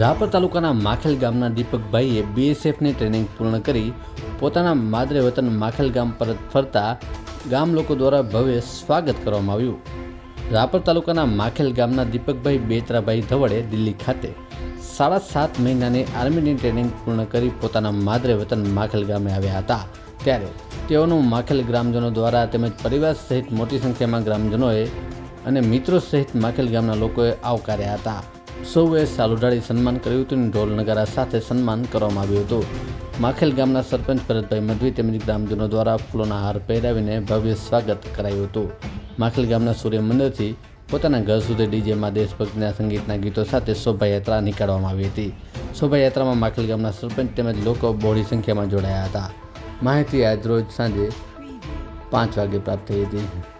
રાપર તાલુકાના માખેલ ગામના દીપકભાઈએ બીએસએફની ટ્રેનિંગ પૂર્ણ કરી પોતાના માદરે વતન માખેલ ગામ પરત ફરતા ગામ લોકો દ્વારા ભવ્ય સ્વાગત કરવામાં આવ્યું. રાપર તાલુકાના માખેલ ગામના દીપકભાઈ બેતરાભાઈ ધવડે દિલ્હી ખાતે સાડા સાત મહિનાની આર્મીની ટ્રેનિંગ પૂર્ણ કરી પોતાના માદરે વતન માખેલ ગામે આવ્યા હતા. ત્યારે તેઓનું માખેલ ગ્રામજનો દ્વારા તેમજ પરિવાર સહિત મોટી સંખ્યામાં ગ્રામજનોએ અને મિત્રો સહિત માખેલ ગામના લોકોએ આવકાર્યા હતા. સૌએ સાલુડાળી સન્માન કર્યું હતું અને ઢોલ નગારા સાથે સન્માન કરવામાં આવ્યું હતું. માખેલ ગામના સરપંચ ભરતભાઈ મધવી તેમજ ગ્રામજનો દ્વારા ફૂલોના હાર પહેરાવીને ભવ્ય સ્વાગત કરાયું હતું. માખેલ ગામના સૂર્ય મંદિરથી પોતાના ઘર સુધી ડીજેમાં દેશભક્તિના સંગીતના ગીતો સાથે શોભાયાત્રા નીકાળવામાં આવી હતી. શોભાયાત્રામાં માખેલ ગામના સરપંચ તેમજ લોકો બહોળી સંખ્યામાં જોડાયા હતા. માહિતી આજ રોજ સાંજે પાંચ વાગે પ્રાપ્ત થઈ હતી.